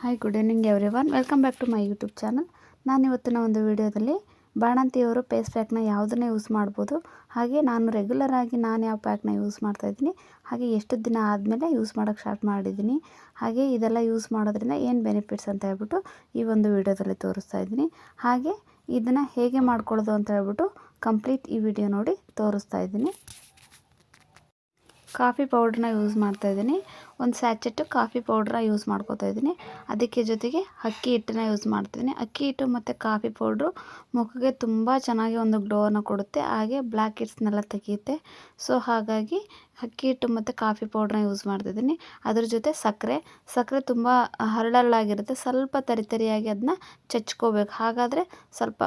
Hi good evening everyone welcome back to my YouTube channel ನಾನು ಇವತ್ತಿನ ಒಂದು ವಿಡಿಯೋದಲ್ಲಿ ಬಾಣಂತಿಯವರು ಪೇಸ್ ಪ್ಯಾಕ್ನ ಯಾವುದನ್ನೇ ಯೂಸ್ ಮಾಡ್ಬೋದು. ಹಾಗೆ ನಾನು ರೆಗ್ಯುಲರ್ ಆಗಿ ನಾನು ಯಾವ ಪ್ಯಾಕ್ನ ಯೂಸ್ ಮಾಡ್ತಾಯಿದ್ದೀನಿ ಹಾಗೆ ಎಷ್ಟು ದಿನ ಆದಮೇಲೆ ಯೂಸ್ ಮಾಡೋಕ್ಕೆ ಸ್ಟಾರ್ಟ್ ಮಾಡಿದ್ದೀನಿ. ಹಾಗೆ ಇದೆಲ್ಲ ಯೂಸ್ ಮಾಡೋದ್ರಿಂದ ಏನು ಬೆನಿಫಿಟ್ಸ್ ಅಂತ ಹೇಳ್ಬಿಟ್ಟು ಈ ಒಂದು ವಿಡಿಯೋದಲ್ಲಿ ತೋರಿಸ್ತಾ ಇದ್ದೀನಿ. ಹಾಗೆ ಇದನ್ನು ಹೇಗೆ ಮಾಡ್ಕೊಳ್ಳೋದು ಅಂತ ಹೇಳ್ಬಿಟ್ಟು ಕಂಪ್ಲೀಟ್ ಈ ವಿಡಿಯೋ ನೋಡಿ ತೋರಿಸ್ತಾ ಇದ್ದೀನಿ. ಕಾಫಿ ಪೌಡ್ರನ್ನ ಯೂಸ್ ಮಾಡ್ತಾಯಿದ್ದೀನಿ ಒಂದು ಸ್ಯಾಚೆಟ್ಟು ಕಾಫಿ ಪೌಡ್ರ ಯೂಸ್ ಮಾಡ್ಕೋತಾ ಇದ್ದೀನಿ. ಅದಕ್ಕೆ ಜೊತೆಗೆ ಅಕ್ಕಿ ಹಿಟ್ಟನ್ನ ಯೂಸ್ ಮಾಡ್ತಿದ್ದೀನಿ. ಅಕ್ಕಿ ಹಿಟ್ಟು ಮತ್ತು ಕಾಫಿ ಪೌಡ್ರು ಮುಖಕ್ಕೆ ತುಂಬ ಚೆನ್ನಾಗಿ ಒಂದು ಗ್ಲೋವನ್ನು ಕೊಡುತ್ತೆ. ಹಾಗೆ ಬ್ಲ್ಯಾಕ್ ಹಿಟ್ಸ್ನೆಲ್ಲ ತೆಗೆಯುತ್ತೆ. ಸೊ ಹಾಗಾಗಿ ಅಕ್ಕಿ ಹಿಟ್ಟು ಮತ್ತು ಕಾಫಿ ಪೌಡ್ರನ್ನ ಯೂಸ್ ಮಾಡ್ತಿದ್ದೀನಿ ಅದ್ರ ಜೊತೆ ಸಕ್ಕರೆ. ಸಕ್ಕರೆ ತುಂಬ ಹರಳಲ್ಲಾಗಿರುತ್ತೆ ಸ್ವಲ್ಪ ತರಿತರಿಯಾಗಿ ಅದನ್ನ ಚಚ್ಕೋಬೇಕು. ಹಾಗಾದರೆ ಸ್ವಲ್ಪ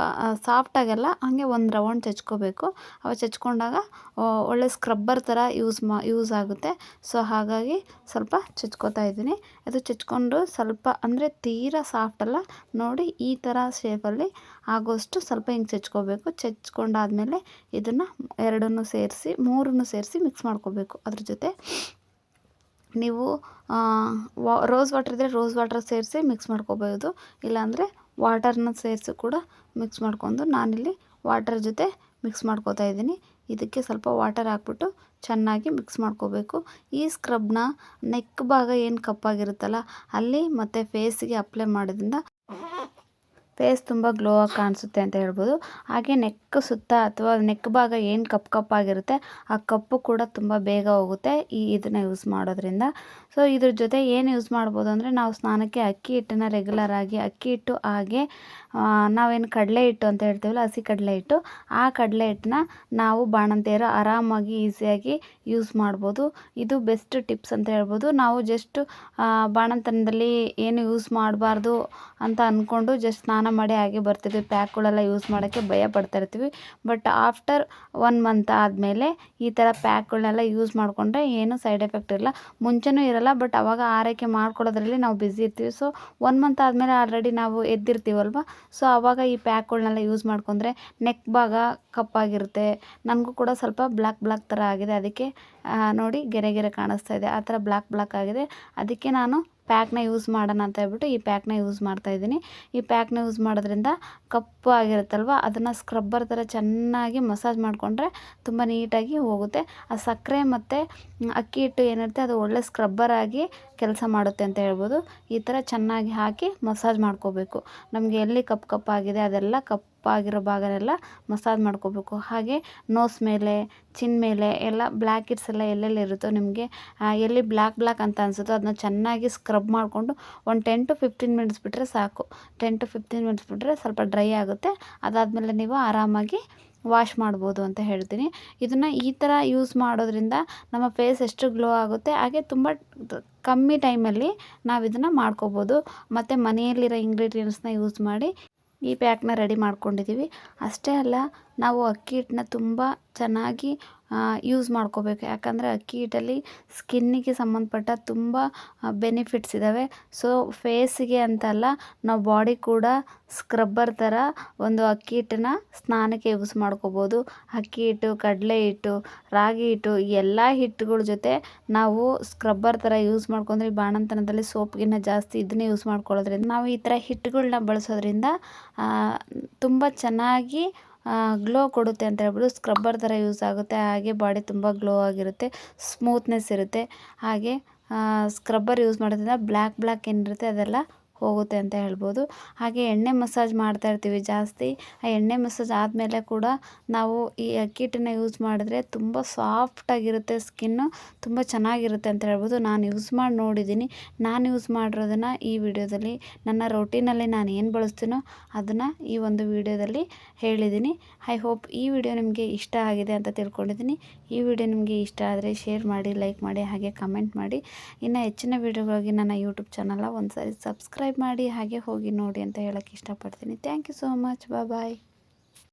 ಸಾಫ್ಟಾಗೆಲ್ಲ ಹಾಗೆ ಒಂದು ರೌಂಡ್ ಚಚ್ಕೋಬೇಕು. ಅವಾಗ ಚಚ್ಕೊಂಡಾಗ ಒಳ್ಳೆ ಸ್ಕ್ರಬ್ಬರ್ ಥರ ಯೂಸ್ ಮಾ ಯೂಸ್ ಆಗುತ್ತೆ. ಸೊ ಹಾಗಾಗಿ ಚಚ್ಕೋತಾ ಇದ್ದೀನಿ. ಅದು ಚಚ್ಕೊಂಡು ಸ್ವಲ್ಪ ಅಂದರೆ ತೀರಾ ಸಾಫ್ಟ್ ಅಲ್ಲ. ನೋಡಿ ಈ ಥರ ಶೇಪಲ್ಲಿ ಆಗೋಷ್ಟು ಸ್ವಲ್ಪ ಹಿಂಗೆ ಚಚ್ಕೋಬೇಕು. ಚಚ್ಕೊಂಡಾದಮೇಲೆ ಇದನ್ನು ಎರಡನ್ನೂ ಸೇರಿಸಿ, ಮೂರನ್ನು ಸೇರಿಸಿ ಮಿಕ್ಸ್ ಮಾಡ್ಕೋಬೇಕು ಅದ್ರ ಜೊತೆ. ನೀವು ರೋಸ್ ವಾಟರ್ ಇದ್ದರೆ ರೋಸ್ ವಾಟರ್ ಸೇರಿಸಿ ಮಿಕ್ಸ್ ಮಾಡ್ಕೋಬೋದು. ಇಲ್ಲಾಂದರೆ ವಾಟರ್ನ ಸೇರಿಸಿ ಕೂಡ ಮಿಕ್ಸ್ ಮಾಡ್ಕೊಂಡು ನಾನಿಲ್ಲಿ ವಾಟರ್ ಜೊತೆ ಮಿಕ್ಸ್ ಮಾಡ್ಕೋತಾ ಇದ್ದೀನಿ. ಇದಕ್ಕೆ ಸ್ವಲ್ಪ ವಾಟರ್ ಹಾಕ್ಬಿಟ್ಟು ಚೆನ್ನಾಗಿ ಮಿಕ್ಸ್ ಮಾಡ್ಕೋಬೇಕು. ಈ ಸ್ಕ್ರಬ್ನ ನೆಕ್ ಭಾಗ ಏನು ಕಪ್ಪಾಗಿರುತ್ತಲ್ಲ ಅಲ್ಲಿ ಮತ್ತು ಫೇಸಿಗೆ ಅಪ್ಲೈ ಮಾಡೋದ್ರಿಂದ ಫೇಸ್ ತುಂಬ ಗ್ಲೋ ಆಗಿ ಕಾಣಿಸುತ್ತೆ ಅಂತ ಹೇಳ್ಬೋದು. ಹಾಗೆ ನೆಕ್ ಸುತ್ತ ಅಥವಾ ನೆಕ್ ಭಾಗ ಏನು ಕಪ್ಪು ಕಪ್ಪಾಗಿರುತ್ತೆ ಆ ಕಪ್ಪು ಕೂಡ ತುಂಬ ಬೇಗ ಹೋಗುತ್ತೆ ಈ ಇದನ್ನು ಯೂಸ್ ಮಾಡೋದ್ರಿಂದ. ಸೊ ಇದ್ರ ಜೊತೆ ಏನು ಯೂಸ್ ಮಾಡ್ಬೋದು ಅಂದರೆ ನಾವು ಸ್ನಾನಕ್ಕೆ ಅಕ್ಕಿ ಹಿಟ್ಟನ್ನು ರೆಗ್ಯುಲರ್ ಆಗಿ, ಅಕ್ಕಿ ಹಿಟ್ಟು ಹಾಗೆ ನಾವೇನು ಕಡಲೆ ಹಿಟ್ಟು ಅಂತ ಹೇಳ್ತೀವಲ್ಲ, ಹಸಿ ಕಡಲೆ ಹಿಟ್ಟು, ಆ ಕಡಲೆ ಹಿಟ್ಟನ್ನ ನಾವು ಬಾಣಂತಿಯರು ಆರಾಮಾಗಿ ಈಸಿಯಾಗಿ ಯೂಸ್ ಮಾಡ್ಬೋದು. ಇದು ಬೆಸ್ಟ್ ಟಿಪ್ಸ್ ಅಂತ ಹೇಳ್ಬೋದು. ನಾವು ಜಸ್ಟ್ ಬಾಣಂತನದಲ್ಲಿ ಏನು ಯೂಸ್ ಮಾಡಬಾರ್ದು ಅಂತ ಅಂದ್ಕೊಂಡು ಜಸ್ಟ್ ಸ್ನಾನ ಮಾಡಿ ಹಾಗೆ ಬರ್ತಿದ್ವಿ. ಪ್ಯಾಕ್ಗಳೆಲ್ಲ ಯೂಸ್ ಮಾಡೋಕ್ಕೆ ಭಯ ಪಡ್ತಾ ಇರ್ತೀವಿ. ಬಟ್ ಆಫ್ಟರ್ ಒನ್ ಮಂತ್ ಆದಮೇಲೆ ಈ ಥರ ಪ್ಯಾಕ್ಗಳನ್ನೆಲ್ಲ ಯೂಸ್ ಮಾಡಿಕೊಂಡ್ರೆ ಏನು ಸೈಡ್ ಎಫೆಕ್ಟ್ ಇರಲ್ಲ. ಮುಂಚೆನೂ ಇರಲ್ಲ ಬಟ್ ಅವಾಗ ಆರೈಕೆ ಮಾಡ್ಕೊಳ್ಳೋದ್ರಲ್ಲಿ ನಾವು ಬ್ಯುಸಿ ಇರ್ತೀವಿ. ಸೊ ಒನ್ ಮಂತ್ ಆದಮೇಲೆ ಆಲ್ರೆಡಿ ನಾವು ಎದ್ದಿರ್ತೀವಲ್ವ? ಸೊ ಆವಾಗ ಈ ಪ್ಯಾಕ್ಗಳನ್ನೆಲ್ಲ ಯೂಸ್ ಮಾಡ್ಕೊಂಡ್ರೆ ನೆಕ್ ಭಾಗ ಕಪ್ಪಾಗಿರುತ್ತೆ ನನಗೂ ಕೂಡ ಸ್ವಲ್ಪ ಬ್ಲ್ಯಾಕ್ ಬ್ಲ್ಯಾಕ್ ಥರ ಆಗಿದೆ. ಅದಕ್ಕೆ ನೋಡಿ ಗೆರೆ ಗೆರೆ ಕಾಣಿಸ್ತಾ ಇದೆ. ಆ ಥರ ಬ್ಲ್ಯಾಕ್ ಬ್ಲ್ಯಾಕ್ ಆಗಿದೆ. ಅದಕ್ಕೆ ನಾನು ಪ್ಯಾಕ್ನ ಯೂಸ್ ಮಾಡೋಣ ಅಂತ ಹೇಳ್ಬಿಟ್ಟು ಈ ಪ್ಯಾಕ್ನ ಯೂಸ್ ಮಾಡ್ತಾ ಇದ್ದೀನಿ. ಈ ಪ್ಯಾಕ್ನ ಯೂಸ್ ಮಾಡೋದ್ರಿಂದ ಕಪ್ಪು ಆಗಿರುತ್ತಲ್ವ, ಅದನ್ನು ಸ್ಕ್ರಬ್ಬರ್ ಥರ ಚೆನ್ನಾಗಿ ಮಸಾಜ್ ಮಾಡಿಕೊಂಡ್ರೆ ತುಂಬ ನೀಟಾಗಿ ಹೋಗುತ್ತೆ. ಆ ಸಕ್ಕರೆ ಮತ್ತು ಅಕ್ಕಿ ಹಿಟ್ಟು ಏನಿರುತ್ತೆ, ಅದು ಒಳ್ಳೆ ಸ್ಕ್ರಬ್ಬರ್ ಆಗಿ ಕೆಲಸ ಮಾಡುತ್ತೆ ಅಂತ ಹೇಳ್ಬೋದು. ಈ ಥರ ಚೆನ್ನಾಗಿ ಹಾಕಿ ಮಸಾಜ್ ಮಾಡ್ಕೋಬೇಕು. ನಮಗೆ ಎಲ್ಲಿ ಕಪ್ಪು ಕಪ್ಪಾಗಿದೆ ಅದೆಲ್ಲ ಕಪ್ಪಾಗಿರೋ ಭಾಗನೆಲ್ಲ ಮಸಾಜ್ ಮಾಡ್ಕೋಬೇಕು. ಹಾಗೆ ನೋಸ್ ಮೇಲೆ ಚಿನ್ ಮೇಲೆ ಎಲ್ಲ ಬ್ಲ್ಯಾಕ್ ಇಟ್ಸ್ ಎಲ್ಲ ಎಲ್ಲೆಲ್ಲಿ ಇರುತ್ತೋ ನಿಮಗೆ ಎಲ್ಲಿ ಬ್ಲ್ಯಾಕ್ ಬ್ಲ್ಯಾಕ್ ಅಂತ ಅನಿಸುತ್ತೋ ಅದನ್ನ ಚೆನ್ನಾಗಿ ಸ್ಕ್ರಬ್ ಮಾಡಿಕೊಂಡು ಒಂದು ಟೆನ್ ಟು ಫಿಫ್ಟೀನ್ ಮಿನಿಟ್ಸ್ ಬಿಟ್ಟರೆ ಸಾಕು. ಟೆನ್ ಟು ಫಿಫ್ಟೀನ್ ಮಿನಿಟ್ಸ್ ಬಿಟ್ಟರೆ ಸ್ವಲ್ಪ ಡ್ರೈ ಆಗುತ್ತೆ. ಅದಾದಮೇಲೆ ನೀವು ಆರಾಮಾಗಿ ವಾಶ್ ಮಾಡ್ಬೋದು ಅಂತ ಹೇಳ್ತೀನಿ. ಇದನ್ನು ಈ ಥರ ಯೂಸ್ ಮಾಡೋದ್ರಿಂದ ನಮ್ಮ ಫೇಸ್ ಎಷ್ಟು ಗ್ಲೋ ಆಗುತ್ತೆ, ಹಾಗೆ ತುಂಬ ಕಮ್ಮಿ ಟೈಮಲ್ಲಿ ನಾವು ಇದನ್ನು ಮಾಡ್ಕೋಬೋದು. ಮತ್ತು ಮನೆಯಲ್ಲಿರೋ ಇಂಗ್ರೀಡಿಯೆಂಟ್ಸ್ನ ಯೂಸ್ ಮಾಡಿ ಈ ಪ್ಯಾಕ್ನ ರೆಡಿ ಮಾಡ್ಕೊಂಡಿದ್ದೀವಿ. ಅಷ್ಟೇ ಅಲ್ಲ ನಾವು ಅಕ್ಕಿ ಹಿಟ್ಟನ್ನ ತುಂಬ ಚೆನ್ನಾಗಿ ಯೂಸ್ ಮಾಡ್ಕೋಬೇಕು. ಯಾಕಂದರೆ ಅಕ್ಕಿ ಹಿಟ್ಟಲ್ಲಿ ಸ್ಕಿನ್ನಿಗೆ ಸಂಬಂಧಪಟ್ಟ ತುಂಬ ಬೆನಿಫಿಟ್ಸ್ ಇದ್ದಾವೆ ಸೊ ಫೇಸಿಗೆ ಅಂತಲ್ಲ, ನಾವು ಬಾಡಿ ಕೂಡ ಸ್ಕ್ರಬ್ಬರ್ ಥರ ಒಂದು ಅಕ್ಕಿ ಹಿಟ್ಟನ್ನ ಸ್ನಾನಕ್ಕೆ ಯೂಸ್ ಮಾಡ್ಕೋಬೋದು. ಅಕ್ಕಿ ಹಿಟ್ಟು, ಕಡಲೆ ಹಿಟ್ಟು, ರಾಗಿ ಹಿಟ್ಟು ಎಲ್ಲ ಹಿಟ್ಟುಗಳ ಜೊತೆ ನಾವು ಸ್ಕ್ರಬ್ಬರ್ ಥರ ಯೂಸ್ ಮಾಡ್ಕೊಂಡ್ರೆ ಬಾಣಂತನದಲ್ಲಿ ಸೋಪ್ಗಿನ್ನ ಜಾಸ್ತಿ ಇದನ್ನೇ ಯೂಸ್ ಮಾಡ್ಕೊಳ್ಳೋದ್ರಿಂದ, ನಾವು ಈ ಥರ ಹಿಟ್ಟುಗಳನ್ನ ಬಳಸೋದ್ರಿಂದ ತುಂಬ ಚೆನ್ನಾಗಿ ಗ್ಲೋ ಕೊಡುತ್ತೆ ಅಂತ ಹೇಳ್ಬೋದು ಸ್ಕ್ರಬ್ಬರ್ ಥರ ಯೂಸ್ ಆಗುತ್ತೆ. ಹಾಗೆ ಬಾಡಿ ತುಂಬ ಗ್ಲೋ ಆಗಿರುತ್ತೆ ಸ್ಮೂತ್ನೆಸ್ ಇರುತ್ತೆ. ಹಾಗೆ ಸ್ಕ್ರಬ್ಬರ್ ಯೂಸ್ ಮಾಡೋದ್ರಿಂದ ಬ್ಲ್ಯಾಕ್ ಬ್ಲ್ಯಾಕ್ ಏನಿರುತ್ತೆ ಅದೆಲ್ಲ ಹೋಗುತ್ತೆ ಅಂತ ಹೇಳ್ಬೋದು. ಹಾಗೆ ಎಣ್ಣೆ ಮಸಾಜ್ ಮಾಡ್ತಾ ಇರ್ತೀವಿ ಜಾಸ್ತಿ. ಆ ಎಣ್ಣೆ ಮಸಾಜ್ ಆದಮೇಲೆ ಕೂಡ ನಾವು ಈ ಅಕ್ಕಿ ಹಿಟ್ಟನ್ನು ಯೂಸ್ ಮಾಡಿದ್ರೆ ತುಂಬ ಸಾಫ್ಟಾಗಿರುತ್ತೆ ಸ್ಕಿನ್ನು, ತುಂಬ ಚೆನ್ನಾಗಿರುತ್ತೆ ಅಂತ ಹೇಳ್ಬೋದು. ನಾನು ಯೂಸ್ ಮಾಡಿ ನೋಡಿದ್ದೀನಿ. ನಾನು ಯೂಸ್ ಮಾಡಿರೋದನ್ನು ಈ ವಿಡಿಯೋದಲ್ಲಿ, ನನ್ನ ರೊಟೀನಲ್ಲಿ ನಾನು ಏನು ಬಳಸ್ತೀನೋ ಅದನ್ನು ಈ ಒಂದು ವಿಡಿಯೋದಲ್ಲಿ ಹೇಳಿದ್ದೀನಿ. ಐ ಹೋಪ್ ಈ ವಿಡಿಯೋ ನಿಮಗೆ ಇಷ್ಟ ಆಗಿದೆ ಅಂತ ತಿಳ್ಕೊಂಡಿದ್ದೀನಿ. ಈ ವಿಡಿಯೋ ನಿಮಗೆ ಇಷ್ಟ ಆದರೆ ಶೇರ್ ಮಾಡಿ, ಲೈಕ್ ಮಾಡಿ, ಹಾಗೆ ಕಮೆಂಟ್ ಮಾಡಿ. ಇನ್ನು ಹೆಚ್ಚಿನ ವಿಡಿಯೋಗಳಿಗೆ ನನ್ನ ಯೂಟ್ಯೂಬ್ ಚಾನಲ ಒಂದು ಸಾರಿ ಸಬ್ಸ್ಕ್ರೈಬ್ ಮಾಡಿ ಹಾಗೆ ಹೋಗಿ ನೋಡಿ ಅಂತ ಹೇಳೋಕ್ಕೆ ಇಷ್ಟಪಡ್ತೀನಿ. Thank you so much bye